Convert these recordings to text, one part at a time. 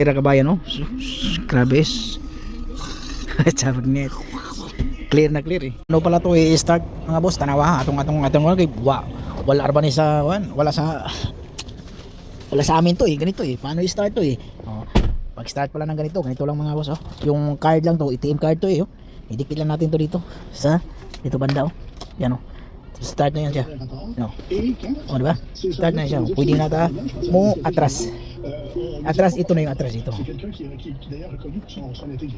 Kira kabayan no? Grabe. Sabag net. Clear na clear eh. Ano pala to i-start mga boss tanawa. Atong atong atong wala wa, wala arba ni sa wan, wala sa wala sa amin to eh. Ganito eh. Paano i-start to eh? Oh. Pag start pala ng ganito, ganito lang mga boss oh. Yung card lang to, ATM card to eh oh. Idikit lang natin to dito sa dito banda oh. Yan oh. Start na yan siya. No. O, di ba? Start na siya. Pwede na ta mo atras. Atras, ito na yung atras ito.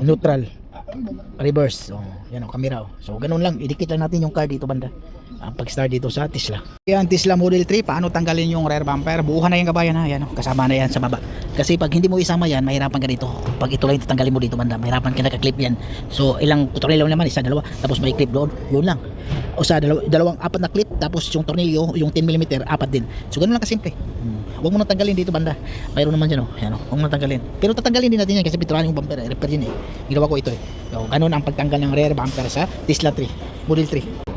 Neutral. Reverse. Oh, yan ang camera. Oh. So, ganun lang. Idikit lang natin yung card dito banda. Ang pag-start dito sa Tesla. Yan, Tesla Model 3. Paano tanggalin yung rear bumper? Buuhan na yung kabayan ha. Yan, oh. kasama na yan sa baba. Kasi pag hindi mo isama yan, mahirapan ka dito. Pag ito lang tatanggalin mo dito banda, mahirapan ka nakaklip yan. So, ilang tornilyo naman, isa, dalawa. Tapos may clip doon. Yun lang. O sa dalaw, dalawang apat na clip, tapos yung tornilyo, yung 10mm, apat din. So, ganun lang kasimple. Hmm. Huwag mo nang tanggalin dito banda. Mayroon naman dyan, oh. Yan, oh. Huwag mo nang tanggalin. Pero tatanggalin din natin yan kasi pituran yung bumper. eh. Repair yun eh. Ginawa ko ito eh. So, ganun ang pagtanggal ng rear bumper sa Tesla 3. Model 3.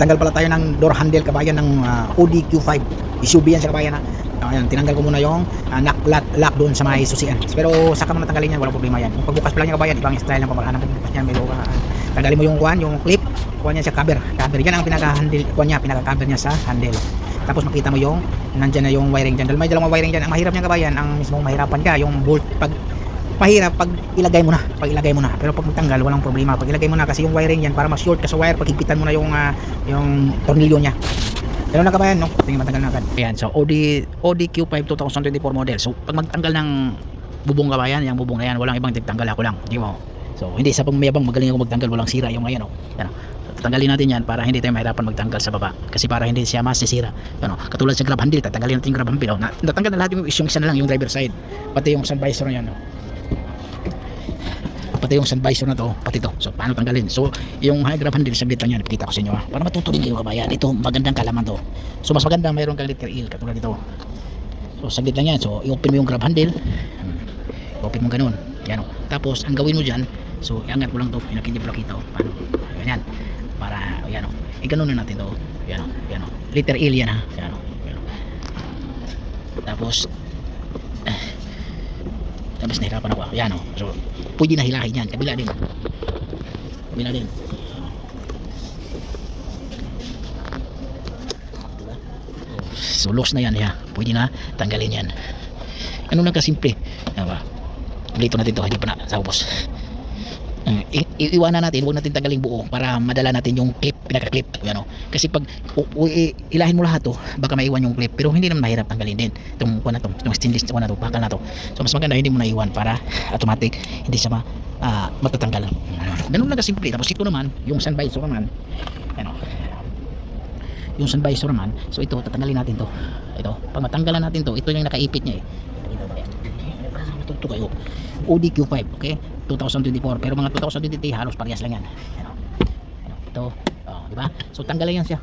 Magtanggal pala tayo ng door handle kabayan ng ah, Audi Q5 SUV yan sa kabayan ha. Ayan, tinanggal ko muna yung uh, lock, lock, lock doon sa may susian pero saka mo natanggalin yan walang problema yan. Yung pagbukas pa lang yung kabayan ibang style ng pamalahan ng pagbukas niyan medyo uh, tanggalin mo yung kuhan yung clip kuhan niya sa cover cover. Yan ang pinaka-handle kuhan niya pinaka-cover niya sa handle. Tapos makita mo yung nandyan na yung wiring dyan. Dahil may dalawang wiring dyan. Ang mahirap niya kabayan ang mismong mahirapan ka yung bolt pag mahirap pag ilagay mo na pag ilagay mo na pero pag magtanggal walang problema pag ilagay mo na kasi yung wiring yan para mas short ka sa wire pag higpitan mo na yung ah, yung tornilyo niya Ganun na kabayan, no? Tingin matanggal na agad. Ayan, so OD, OD Q5 2024 model. So, pag magtanggal ng bubong kabayan, yung bubong na yan, walang ibang tigtanggal ako lang. Di mo? So, hindi sa pangmayabang magaling ako magtanggal, walang sira yung ngayon, oh. Yan, oh. Tatanggalin natin yan para hindi tayo mahirapan magtanggal sa baba. Kasi para hindi siya masisira. Yan, oh. Katulad sa grab handle, tatanggalin natin yung grab handle. Oh. Na, natanggal na lahat yung, yung isa na lang, yung driver side. Pati yung sun visor na yan, oh pati yung sun na to, pati to. So, paano tanggalin? So, yung high grab handle, saglit lang yan. Ipakita ko sa inyo ha. Para matuto din kayo kabayan. Ito, magandang kalaman to. So, mas maganda mayroon kang liter il, katulad dito. So, saglit lang yan. So, i-open mo yung grab handle. Hmm. I-open mo ganun. Yan o. Tapos, ang gawin mo dyan, so, iangat mo lang to. Pinakindiblock ito. Paano? Yan. Para, yan o. I-ganun na natin to. Yan o. Yan o. Liter il yan ha. Yan o. O. Tapos, eh, tapos nahirapan ako. Yan o. So, pwede na hilahin yan. Kabila din. Kabila din. Diba? So, loose na yan. Ya. Pwede na tanggalin yan. Ano lang kasimple. Diba? Dito natin to. Hindi pa na saubos. Uh, i- iiwanan natin, huwag natin tanggalin buo para madala natin yung clip, pinaka-clip, ano. Kasi pag u- u- ilahin mo lahat to, baka maiwan yung clip, pero hindi naman mahirap tanggalin din. Itong kuha na to, itong stainless kuha na to, bakal na to. So mas maganda hindi mo na iwan para automatic hindi siya ma, ah, matatanggal. Ganun lang kasimple. Tapos ito naman, yung sun visor naman, ano, yung sun visor naman, so ito, tatanggalin natin to. Ito, pag matanggalan natin to, ito yung nakaipit niya eh. Ito, kayo. ODQ5, okay? 2024. Pero mga 2023 halos parehas lang yan. Ano? Ito oh, di ba so tanggalin yan siya.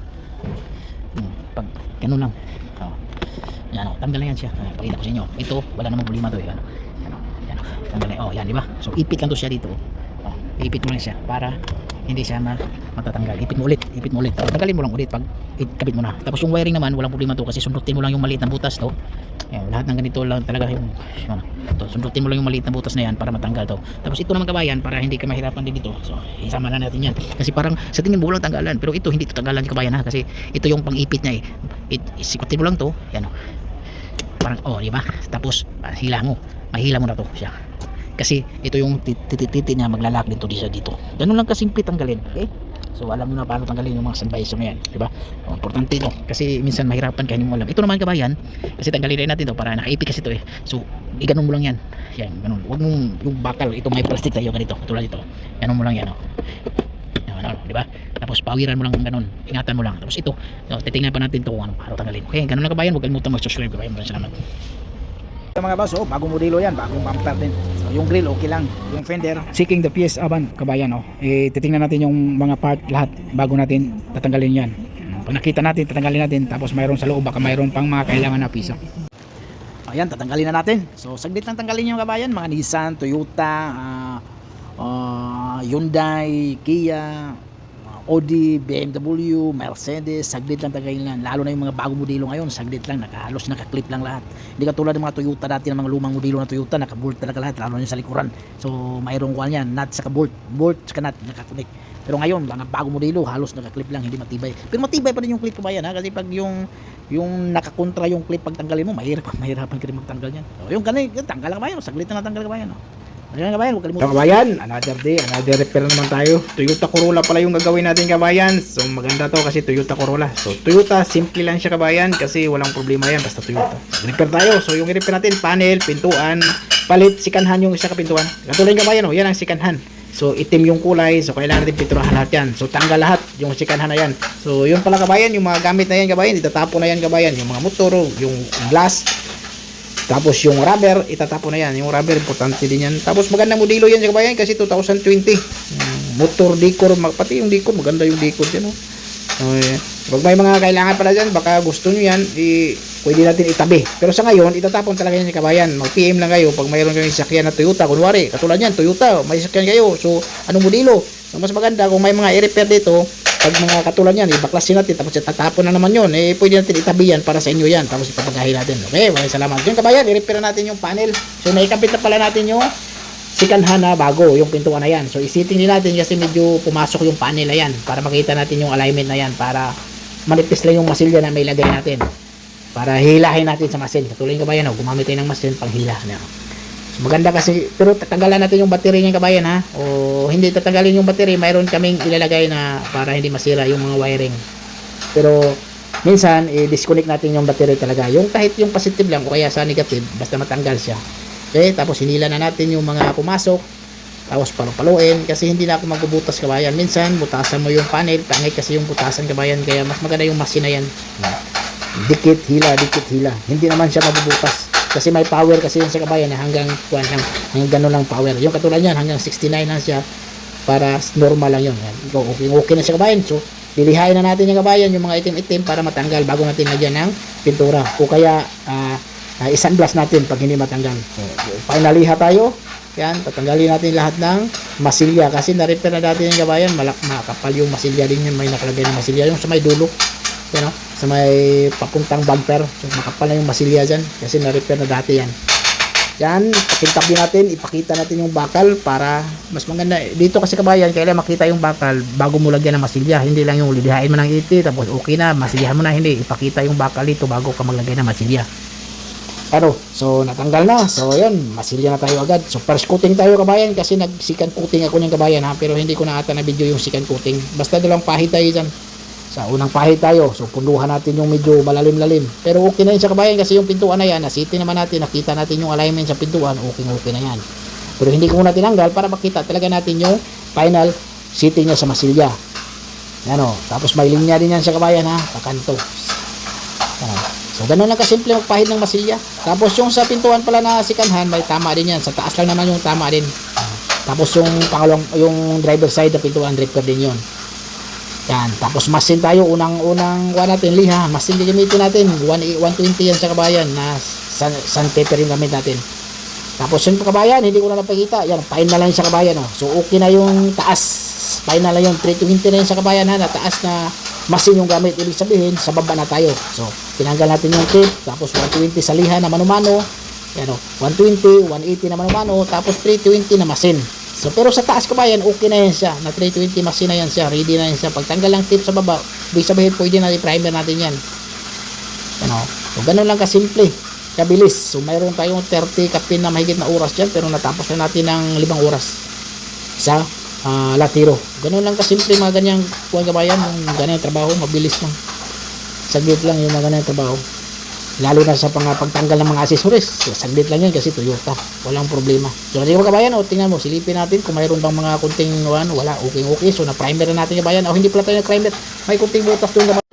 Hmm, pag ganun lang. Oh. yan oh, tanggalin yan siya. Ah, pakita ko sa inyo. Ito wala namang problema to eh. Ano? Yan oh, oh, tanggalin. Oh yan di ba so ipit lang to siya dito. Oh, ipit mo lang siya para hindi siya ma matatanggal. Ipit mo ulit ipit mo ulit. Oh, tanggalin mo lang ulit pag ikabit mo na. Tapos yung wiring naman walang problema to kasi sundutin mo lang yung maliit na butas to. Ayan, lahat ng ganito lang talaga yung yun, ito, sundutin mo lang yung maliit na butas na yan para matanggal to. Tapos ito naman kabayan para hindi ka mahirapan din dito. So isama na natin yan. Kasi parang sa tingin mo lang tanggalan pero ito hindi to tanggalan kabayan ha? Kasi ito yung pang-ipit niya eh. It, isikutin mo lang to. Yan o parang oh di ba? Tapos ah, hila mo. Mahila mo na to. Siya kasi ito yung titititi niya maglalak din to dito dito ganun lang kasimple tanggalin okay so alam mo na paano tanggalin yung mga sunbison na yan di ba oh, importante to kasi minsan mahirapan kaya hindi mo alam ito naman kabayan kasi tanggalin rin natin to para nakaipit kasi to eh so iganon mo lang yan yan ganun wag mong yung bakal ito may plastic tayo ganito tulad ito ganon mo lang yan oh ano, di ba? Tapos pawiran mo lang ganun. Ingatan mo lang. Tapos ito, no, titingnan pa natin to kung anong araw tanggalin. Okay, ganun lang kabayan. Huwag kalimutan mag-subscribe kabayan. Maraming salamat. Ito mga boss, oh, bagong modelo yan, bagong bumper din. So, yung grill okay lang, yung fender. Seeking the PS Aban, kabayan, oh. Eh, titingnan natin yung mga part lahat bago natin tatanggalin yan. Pag nakita natin, tatanggalin natin. Tapos mayroon sa loob, baka mayroon pang mga kailangan na piso. Ayan, tatanggalin na natin. So, saglit lang tanggalin yung kabayan. Mga Nissan, Toyota, ah, ah, Hyundai, Kia, Audi, BMW, Mercedes, saglit lang tanggalin yan. Lalo na yung mga bagong modelo ngayon, saglit lang, nakahalos nakaklip lang lahat. Hindi ka tulad ng mga Toyota dati ng mga lumang modelo na Toyota, nakabolt talaga lahat, lalo na yung sa likuran. So, mayroong kuhan yan, nut sa bolt, bolt sa nut, nakakunik. Pero ngayon, mga bagong modelo, halos nakaklip lang, hindi matibay. Pero matibay pa rin yung clip ko ba yan ha? Kasi pag yung yung nakakontra yung clip pag tanggalin mo, mahirap, mahirapan ka rin magtanggal yan. So, yung ganun, tanggal ka ba yan? Saglit na natanggal ka ba yan? No? Ayan kabayan, huwag kalimutan. Kabayan, another day, another repair naman tayo. Toyota Corolla pala yung gagawin natin kabayan. So maganda to kasi Toyota Corolla. So Toyota, simple lang siya kabayan kasi walang problema yan basta Toyota. Repair tayo. So yung repair natin, panel, pintuan, palit, sikanhan yung isa kapintuan. Katulad kabayan, oh, yan ang sikanhan. So itim yung kulay, so kailangan natin pinturahan lahat yan. So tanggal lahat yung sikanhan na yan. So yun pala kabayan, yung mga gamit na yan kabayan, itatapon na yan kabayan. Yung mga motor, yung glass, tapos yung rubber, itatapon na yan. Yung rubber, importante din yan. Tapos magandang modelo yan sa kabayan kasi 2020. Mm, motor decor, pati yung decor, maganda yung decor dyan. Oh. Okay. Pag may mga kailangan pala dyan, baka gusto nyo yan, i- pwede natin itabi. Pero sa ngayon, itatapon talaga yan sa kabayan. Mag-PM lang kayo pag mayroon kayong sasakyan na Toyota. Kunwari, katulad yan, Toyota, may sasakyan kayo. So, anong modelo? So, mas maganda kung may mga i-repair dito, pag mga katulad yan, ibaklasin natin, tapos itatapon na naman yun, eh, pwede natin itabi yan para sa inyo yan, tapos ipapagahi natin. Okay, maraming salamat. Yung kabayan, i-repair natin yung panel. So, naikabit na pala natin yung sikanhan na bago, yung pintuan na yan. So, isiting din natin kasi medyo pumasok yung panel na yan para makita natin yung alignment na yan para manipis lang yung masilya na may lagay natin. Para hilahin natin sa masil. Katulad yung kabayan, oh, gumamit tayo ng masil pang hila. Ano. Maganda kasi, pero tatanggalan natin yung battery ng kabayan ha. O hindi tatanggalin yung battery, mayroon kaming ilalagay na para hindi masira yung mga wiring. Pero minsan, i-disconnect natin yung battery talaga. Yung kahit yung positive lang o kaya sa negative, basta matanggal siya. Okay, tapos hinila na natin yung mga pumasok. Tapos palupaluin kasi hindi na ako magbubutas kabayan. Minsan, butasan mo yung panel, pangit kasi yung butasan kabayan. Kaya mas maganda yung masina yan. Dikit, hila, dikit, hila. Hindi naman siya mabubutas. Kasi may power kasi yun sa kabayan eh, hanggang kuwan lang, hanggang ganun lang power. Yung katulad yan, hanggang 69 lang siya para normal lang yun. Okay, okay na siya kabayan. So, lilihain na natin yung kabayan, yung mga itim-itim para matanggal bago natin lagyan ng pintura. O kaya, ah, uh, isan-blast natin pag hindi matanggal. So, finaliha tayo. Yan, tatanggalin natin lahat ng masilya kasi na-repair na natin yung kabayan, malak makapal yung masilya din yun, may nakalagay na masilya yung sa may dulo. Yan o, sa may papuntang bumper. So, makapal na yung masilya dyan kasi na-repair na dati yan. Yan, pakintabi natin, ipakita natin yung bakal para mas maganda. Dito kasi kabayan, kailangan makita yung bakal bago mo lagyan ng masilya. Hindi lang yung lidihain mo ng iti, tapos okay na, masilyahan mo na. Hindi, ipakita yung bakal dito bago ka maglagay ng masilya. Ano, so natanggal na. So yun, masilya na tayo agad. So first coating tayo kabayan kasi nagsikan coating ako ng kabayan ha. Pero hindi ko na ata na video yung sikan coating. Basta dalawang pahid tayo dyan. Sa unang pahid tayo. So punduhan natin yung medyo malalim-lalim. Pero okay na yun sa kabayan kasi yung pintuan na yan. Nasiti naman natin. Nakita natin yung alignment sa pintuan. Okay okay na yan. Pero hindi ko muna tinanggal para makita talaga natin yung final sitting niya sa masilya. Yan o. Tapos may linya din yan sa kabayan ha. Kakanto. Yan. So, ganun lang kasimple magpahid ng masilya. Tapos yung sa pintuan pala na sikanhan, may tama din yan. Sa taas lang naman yung tama din. Tapos yung pangalawang, yung driver side na pintuan, repair din yun. Yan, tapos masin tayo, unang-unang kuha natin, liha, masin gagamitin natin, 1, 120 yan sa kabayan, na san, sandpaper yung gamit natin. Tapos yung kabayan, hindi ko na napakita, yan, pain na lang sa kabayan, oh. so okay na yung taas, pain na lang yung 320 na yun sa kabayan, ha, na taas na masin yung gamit, ibig sabihin, sa baba na tayo. So, tinanggal natin yung tip, tapos 120 sa liha na manumano, yan, oh, 120, 180 na manumano, tapos 320 na masin. So, pero sa taas kabayan, okay na yan siya. Na 320 machine na yan siya. Ready na yan siya. Pagtanggal lang tip sa baba, ibig sabihin, pwede na i-primer natin yan. Ano? So, ganun lang kasimple. Kabilis. So, mayroon tayong 30 kapin na mahigit na oras dyan, pero natapos na natin ng limang oras sa ah, latiro. Ganun lang kasimple mga ganyang kuwan kabayan. Yung ganyang trabaho, mabilis lang. Saglit lang yung mga ganyang trabaho. Lalo na sa pang, pagtanggal ng mga accessories. So, saglit lang yan kasi Toyota. Walang problema. So, kasi mga kabayan, o, tingnan mo, silipin natin kung mayroon bang mga kunting, ano, wala, okay, okay. So, na-primer na natin kabayan. O, hindi pala tayo na-primer. May kunting butas doon.